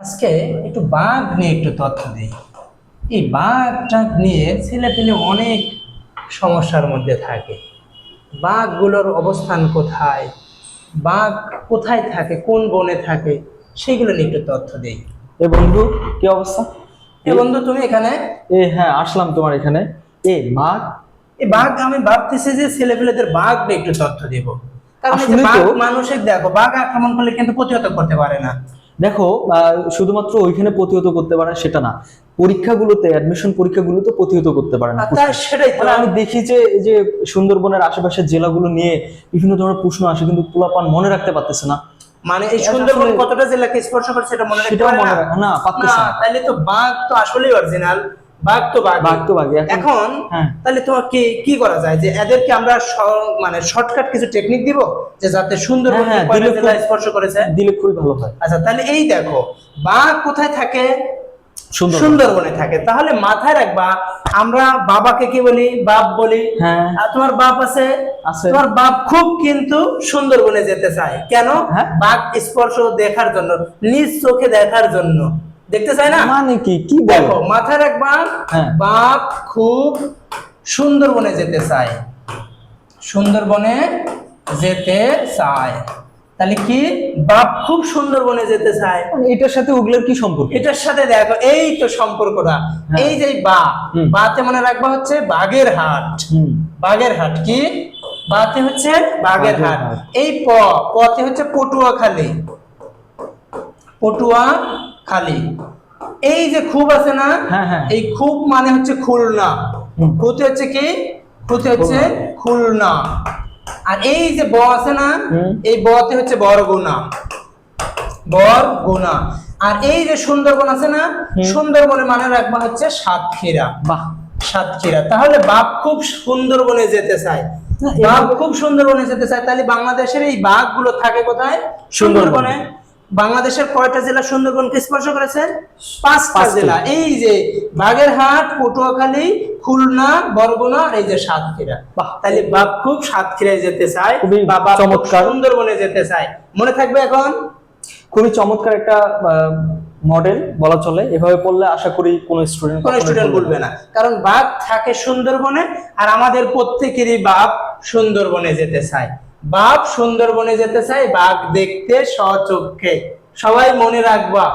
আজকে একটু বাঘ নিয়ে একটু তথ্য দিই। এই বাঘটা নিয়ে ছেলে পেলে অনেক সমস্যার মধ্যে থাকে। বাঘগুলোর অবস্থান কোথায়? বাঘ কোথায় থাকে? কোন বনে থাকে? সেগুলো নিয়ে একটু তথ্য দিই। এ বন্ধু কি অবস্থা? এ বন্ধু তুমি এখানে? এ হ্যাঁ আসলাম তোমার এখানে। এ বাঘ? এই বাঘ আমি ভাবতেছি যে ছেলে পেলেদের বাঘ নিয়ে একটু তথ্য দিব। কারণ মানুষের দেখো বাঘ আক্রমণ করলে কিন্তু প্রতিহত করতে পারে না। দেখো শুধুমাত্র ওইখানে প্রতিহত করতে পারে সেটা না। পরীক্ষাগুলোতে অ্যাডমিশন পরীক্ষাগুলোতে প্রতিহত করতে পারে না সেটাই তো। মানে আমি দেখি যে যে সুন্দরবনের আশেপাশের জেলাগুলো নিয়ে বিভিন্ন ধরনের প্রশ্ন আসে কিন্তু পোলাপান মনে রাখতে পারতেছে না। মানে এই সুন্দরবন কতটা জেলাকে স্পর্শ করে সেটা মনে রাখতে পারে না? না পারতেছে না তাহলে তো বাঘ তো আসলেই অরিজিনাল এখন হ্যাঁ। তাহলে তোমার কি কি করা যায়? যে এদেরকে আমরা মানে শর্টকাট কিছু টেকনিক দিব যে যাতে সুন্দরবন হ্যাঁ, হ্যাঁ, স্পর্শ করেছে। দিলে খুবই ভালো হয়। আচ্ছা তাহলে এই দেখো বাঘ কোথায় থাকে? সুন্দরবনে। থাকে। তাহলে মাথায় রাখবা আমরা বাবাকে কি বলি? বাপ বলি। আর তোমার বাপ আছে? আছে। তোমার বাপ খুব কিন্তু সুন্দরবনে যেতে চায়। কেন। বাঘ স্পর্শ দেখার জন্য নিজ চোখে দেখার জন্য। দেখতে চাই না? মানে কি? কি বলো? দেখো মাথায় রাখবা হ্যাঁ। বাপ খুব সুন্দরবনে যেতে চায়। সুন্দরবনে যেতে চায়। তাহলে কি? বাপ খুব সুন্দরবনে যেতে চায়। মানে এটার সাথে ওগুলোর কি সম্পর্ক? এটার সাথে দেখো এই তো সম্পর্কটা। হ্যাঁ। এই যে বা। বাতে মনে রাখবা হচ্ছে বাঘের হাট। বাগের হাট কি? বাতে হচ্ছে বাগের বাগের হাট। এই প পতে হচ্ছে পটুয়া খালি পটুয়া খালি। এই যে খুব আছে না হ্যাঁ, হ্যাঁ। এই খুব মানে হচ্ছে খুলনা। খুঁতে হচ্ছে কি? খুঁতে হচ্ছে খুলনা। আর এই যে ব আছে না এই বতে হচ্ছে বরগুনা। বরগুনা। আর এই যে সুন্দরবন আছে না সুন্দরবনে মানে রাখবা হচ্ছে সাতক্ষীরা। বাহ। সাতক্ষীরা। তাহলে বাপ খুব সুন্দরবনে যেতে চায়। বাঘ খুব সুন্দরবনে যেতে চায়। তাহলে বাংলাদেশের এই বাঘগুলো থাকে কোথায়? সুন্দরবনে। বাংলাদেশের কয়টা জেলা সুন্দরবনকে স্পর্শ করেছে? পাঁচটা জেলা। এই যে বাগেরহাট পটুয়াখালী খুলনা বরগুনা আর এই যে সাতক্ষীরা। তাহলে বাপ খুব সাতক্ষীরায় যেতে চায় খুবই বা বাপ খুব চমৎকার। সুন্দরবনে যেতে চায়। মনে থাকবে এখন? খুবই চমৎকার একটা মডেল বলা চলে। এভাবে পড়লে আশা করি কোনো স্টুডেন্ট কোন স্টুডেন্ট বলবে না। কারণ বাঘ থাকে সুন্দরবনে আর আমাদের প্রত্যেকেরই বাপ সুন্দরবনে যেতে চায়। বাপ সুন্দরবনে যেতে চাই বাঘ দেখতে সচক্ষে সবাই মনে রাখবা